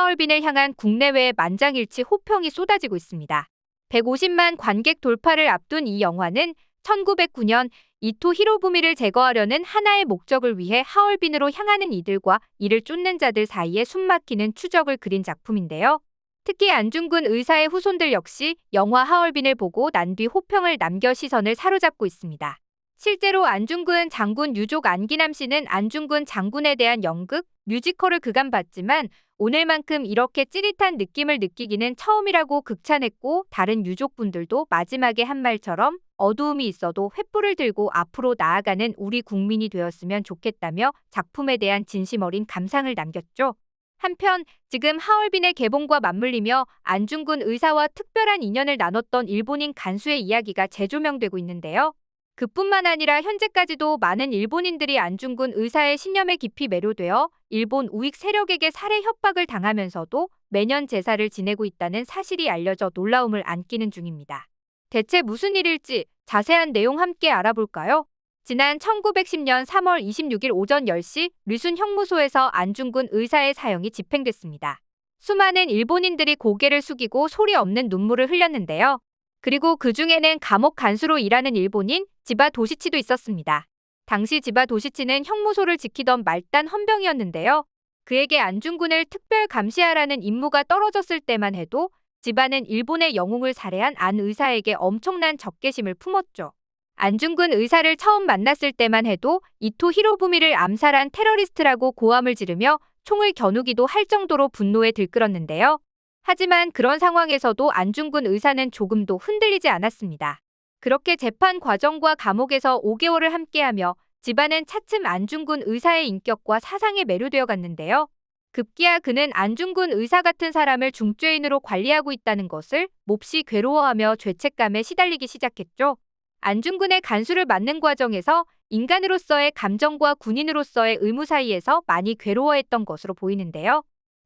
하얼빈을 향한 국내외의 만장일치 호평이 쏟아지고 있습니다. 150만 관객 돌파를 앞둔 이 영화는 1909년 이토 히로부미를 제거하려는 하나의 목적을 위해 하얼빈으로 향하는 이들과 이를 쫓는 자들 사이에 숨막히는 추적을 그린 작품인데요. 특히 안중근 의사의 후손들 역시 영화 하얼빈을 보고 난 뒤 호평을 남겨 시선을 사로잡고 있습니다. 실제로 안중근 장군 유족 안기남 씨는 안중근 장군에 대한 연극, 뮤지컬을 그간 봤지만 오늘만큼 이렇게 찌릿한 느낌을 느끼기는 처음이라고 극찬했고 다른 유족분들도 마지막에 한 말처럼 어두움이 있어도 횃불을 들고 앞으로 나아가는 우리 국민이 되었으면 좋겠다며 작품에 대한 진심 어린 감상을 남겼죠. 한편 지금 하얼빈의 개봉과 맞물리며 안중근 의사와 특별한 인연을 나눴던 일본인 간수의 이야기가 재조명되고 있는데요. 그뿐만 아니라 현재까지도 많은 일본인들이 안중근 의사의 신념에 깊이 매료되어 일본 우익 세력에게 살해 협박을 당하면서도 매년 제사를 지내고 있다는 사실이 알려져 놀라움을 안기는 중입니다. 대체 무슨 일일지 자세한 내용 함께 알아볼까요? 지난 1910년 3월 26일 오전 10시 류순 형무소에서 안중근 의사의 사형이 집행됐습니다. 수많은 일본인들이 고개를 숙이고 소리 없는 눈물을 흘렸는데요. 그리고 그 중에는 감옥 간수로 일하는 일본인 지바 도시치도 있었습니다. 당시 지바 도시치는 형무소를 지키던 말단 헌병이었는데요. 그에게 안중근을 특별 감시하라는 임무가 떨어졌을 때만 해도 지바는 일본의 영웅을 살해한 안 의사에게 엄청난 적개심을 품었죠. 안중근 의사를 처음 만났을 때만 해도 이토 히로부미를 암살한 테러리스트라고 고함을 지르며 총을 겨누기도 할 정도로 분노에 들끓었는데요. 하지만 그런 상황에서도 안중근 의사는 조금도 흔들리지 않았습니다. 그렇게 재판 과정과 감옥에서 5개월을 함께하며 집안은 차츰 안중근 의사의 인격과 사상에 매료되어 갔는데요. 급기야 그는 안중근 의사 같은 사람을 중죄인으로 관리하고 있다는 것을 몹시 괴로워하며 죄책감에 시달리기 시작했죠. 안중근의 간수를 맡는 과정에서 인간으로서의 감정과 군인으로서의 의무 사이에서 많이 괴로워했던 것으로 보이는데요.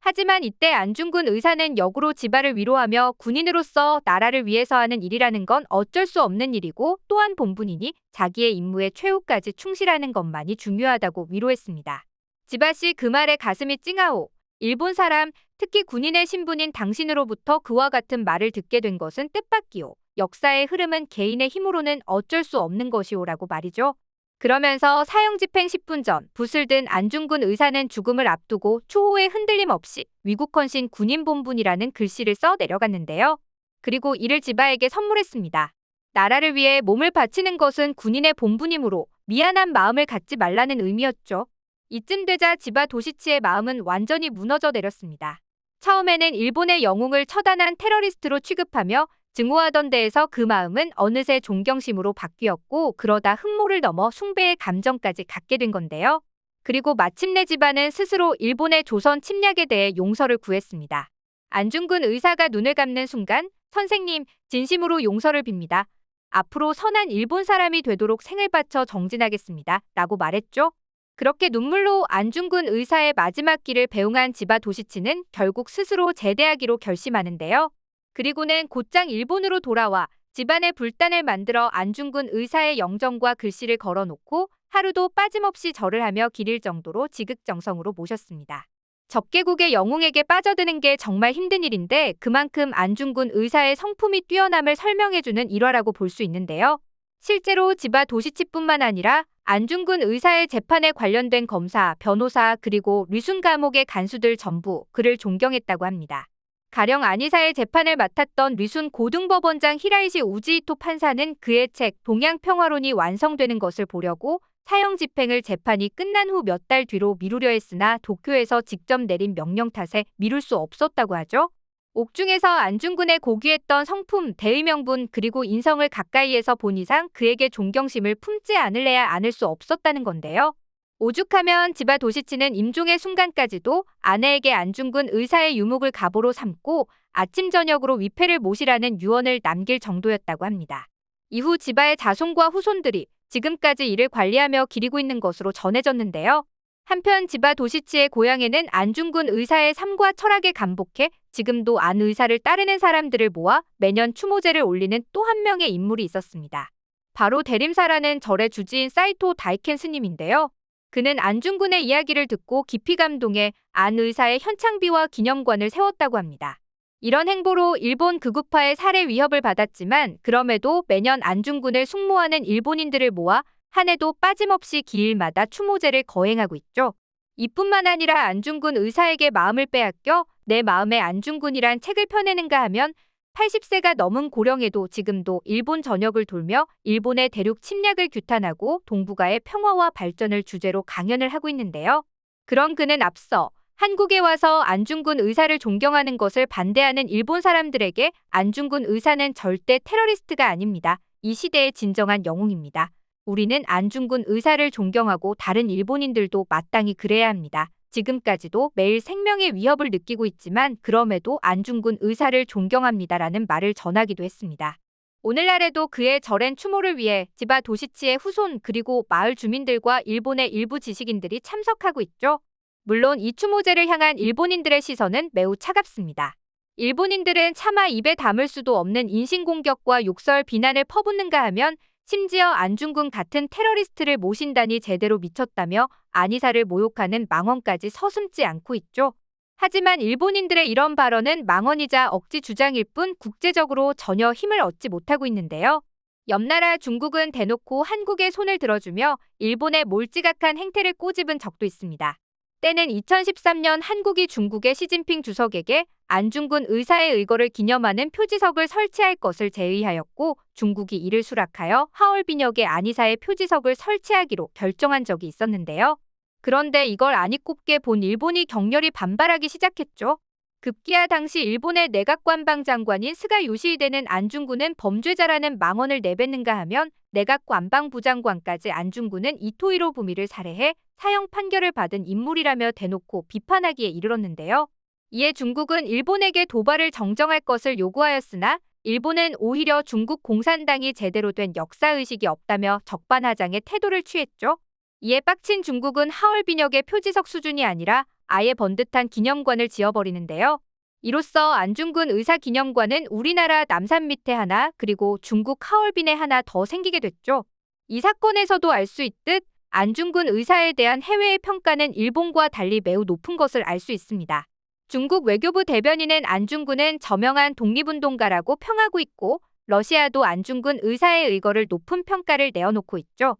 하지만 이때 안중근 의사는 역으로 지바를 위로하며 군인으로서 나라를 위해서 하는 일이라는 건 어쩔 수 없는 일이고 또한 본분이니 자기의 임무에 최후까지 충실하는 것만이 중요하다고 위로했습니다. 지바 씨 그 말에 가슴이 찡하오. 일본 사람, 특히 군인의 신분인 당신으로부터 그와 같은 말을 듣게 된 것은 뜻밖이오. 역사의 흐름은 개인의 힘으로는 어쩔 수 없는 것이오라고 말이죠. 그러면서 사형 집행 10분 전 붓을 든 안중근 의사는 죽음을 앞두고 추호의 흔들림 없이 위국 헌신 군인본분이라는 글씨를 써 내려갔는데요. 그리고 이를 지바에게 선물했습니다. 나라를 위해 몸을 바치는 것은 군인의 본분이므로 미안한 마음을 갖지 말라는 의미였죠. 이쯤 되자 지바 도시치의 마음은 완전히 무너져 내렸습니다. 처음에는 일본의 영웅을 처단한 테러리스트로 취급하며 증오하던 데에서 그 마음은 어느새 존경심으로 바뀌었고 그러다 흠모를 넘어 숭배의 감정까지 갖게 된 건데요. 그리고 마침내 집안은 스스로 일본의 조선 침략에 대해 용서를 구했습니다. 안중근 의사가 눈을 감는 순간 선생님 진심으로 용서를 빕니다. 앞으로 선한 일본 사람이 되도록 생을 바쳐 정진하겠습니다. 라고 말했죠. 그렇게 눈물로 안중근 의사의 마지막 길을 배웅한 지바 도시치는 결국 스스로 제대하기로 결심하는데요. 그리고는 곧장 일본으로 돌아와 집안의 불단을 만들어 안중근 의사의 영정과 글씨를 걸어놓고 하루도 빠짐없이 절을 하며 기릴 정도로 지극정성으로 모셨습니다. 적개국의 영웅에게 빠져드는 게 정말 힘든 일인데 그만큼 안중근 의사의 성품이 뛰어남을 설명해주는 일화라고 볼 수 있는데요. 실제로 지바 도시치뿐만 아니라 안중근 의사의 재판에 관련된 검사, 변호사 그리고 류순 감옥의 간수들 전부 그를 존경했다고 합니다. 가령 안희사의 재판을 맡았던 류순 고등법원장 히라이시 우지이토 판사는 그의 책 동양평화론이 완성되는 것을 보려고 사형 집행을 재판이 끝난 후 몇 달 뒤로 미루려 했으나 도쿄에서 직접 내린 명령 탓에 미룰 수 없었다고 하죠. 옥중에서 안중근의 고귀했던 성품, 대의명분 그리고 인성을 가까이에서 본 이상 그에게 존경심을 품지 않을래야 않을 수 없었다는 건데요. 오죽하면 지바 도시치는 임종의 순간까지도 아내에게 안중근 의사의 유목을 가보로 삼고 아침 저녁으로 위패를 모시라는 유언을 남길 정도였다고 합니다. 이후 지바의 자손과 후손들이 지금까지 이를 관리하며 기리고 있는 것으로 전해졌는데요. 한편 지바 도시치의 고향에는 안중근 의사의 삶과 철학에 감복해 지금도 안 의사를 따르는 사람들을 모아 매년 추모제를 올리는 또 한 명의 인물이 있었습니다. 바로 대림사라는 절의 주지인 사이토 다이켄 스님인데요. 그는 안중근의 이야기를 듣고 깊이 감동해 안 의사의 현창비와 기념관을 세웠다고 합니다. 이런 행보로 일본 극우파의 살해 위협을 받았지만 그럼에도 매년 안중근을 숙모하는 일본인들을 모아 한 해도 빠짐없이 기일마다 추모제를 거행하고 있죠. 이뿐만 아니라 안중근 의사에게 마음을 빼앗겨 내 마음에 안중근이란 책을 펴내는가 하면 80세가 넘은 고령에도 지금도 일본 전역을 돌며 일본의 대륙 침략을 규탄하고 동북아의 평화와 발전을 주제로 강연을 하고 있는데요. 그런 그는 앞서 한국에 와서 안중근 의사를 존경하는 것을 반대하는 일본 사람들에게 안중근 의사는 절대 테러리스트가 아닙니다. 이 시대의 진정한 영웅입니다. 우리는 안중근 의사를 존경하고 다른 일본인들도 마땅히 그래야 합니다. 지금까지도 매일 생명의 위협을 느끼고 있지만 그럼에도 안중근 의사를 존경합니다라는 말을 전하기도 했습니다. 오늘날에도 그의 절엔 추모를 위해 지바 도시치의 후손 그리고 마을 주민들과 일본의 일부 지식인들이 참석하고 있죠. 물론 이 추모제를 향한 일본인들의 시선은 매우 차갑습니다. 일본인들은 차마 입에 담을 수도 없는 인신공격과 욕설 비난을 퍼붓는가 하면 심지어 안중근 같은 테러리스트를 모신다니 제대로 미쳤다며 안이사를 모욕하는 망언까지 서슴지 않고 있죠. 하지만 일본인들의 이런 발언은 망언이자 억지 주장일 뿐 국제적으로 전혀 힘을 얻지 못하고 있는데요. 옆나라 중국은 대놓고 한국에 손을 들어주며 일본의 몰지각한 행태를 꼬집은 적도 있습니다. 때는 2013년 한국이 중국의 시진핑 주석에게 안중근 의사의 의거를 기념하는 표지석을 설치할 것을 제의하였고 중국이 이를 수락하여 하얼빈역에 안이사의 표지석을 설치하기로 결정한 적이 있었는데요. 그런데 이걸 아니꼽게 본 일본이 격렬히 반발하기 시작했죠. 급기야 당시 일본의 내각관방 장관인 스가 요시히데는 안중근은 범죄자라는 망언을 내뱉는가 하면 내각관방 부 장관까지 안중근은 이토이로 부미를 살해해 사형 판결을 받은 인물이라며 대놓고 비판하기에 이르렀는데요. 이에 중국은 일본에게 도발을 정정할 것을 요구하였으나 일본은 오히려 중국 공산당이 제대로 된 역사의식이 없다며 적반하장의 태도를 취했죠. 이에 빡친 중국은 하얼빈역의 표지석 수준이 아니라 아예 번듯한 기념관을 지어버리는데요. 이로써 안중근 의사 기념관은 우리나라 남산 밑에 하나 그리고 중국 하얼빈에 하나 더 생기게 됐죠. 이 사건에서도 알 수 있듯 안중근 의사에 대한 해외의 평가는 일본과 달리 매우 높은 것을 알 수 있습니다. 중국 외교부 대변인은 안중근은 저명한 독립운동가라고 평하고 있고 러시아도 안중근 의사의 의거를 높은 평가를 내어놓고 있죠.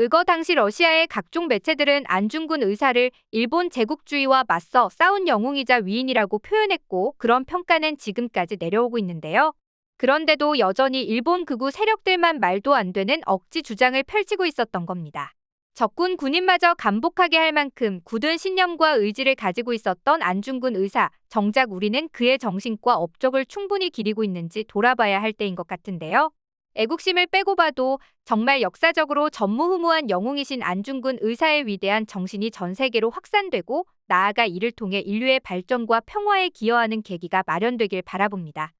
의거 당시 러시아의 각종 매체들은 안중근 의사를 일본 제국주의와 맞서 싸운 영웅이자 위인이라고 표현했고 그런 평가는 지금까지 내려오고 있는데요. 그런데도 여전히 일본 극우 세력들만 말도 안 되는 억지 주장을 펼치고 있었던 겁니다. 적군 군인마저 감복하게 할 만큼 굳은 신념과 의지를 가지고 있었던 안중근 의사, 정작 우리는 그의 정신과 업적을 충분히 기리고 있는지 돌아봐야 할 때인 것 같은데요. 애국심을 빼고 봐도 정말 역사적으로 전무후무한 영웅이신 안중근 의사의 위대한 정신이 전 세계로 확산되고 나아가 이를 통해 인류의 발전과 평화에 기여하는 계기가 마련되길 바라봅니다.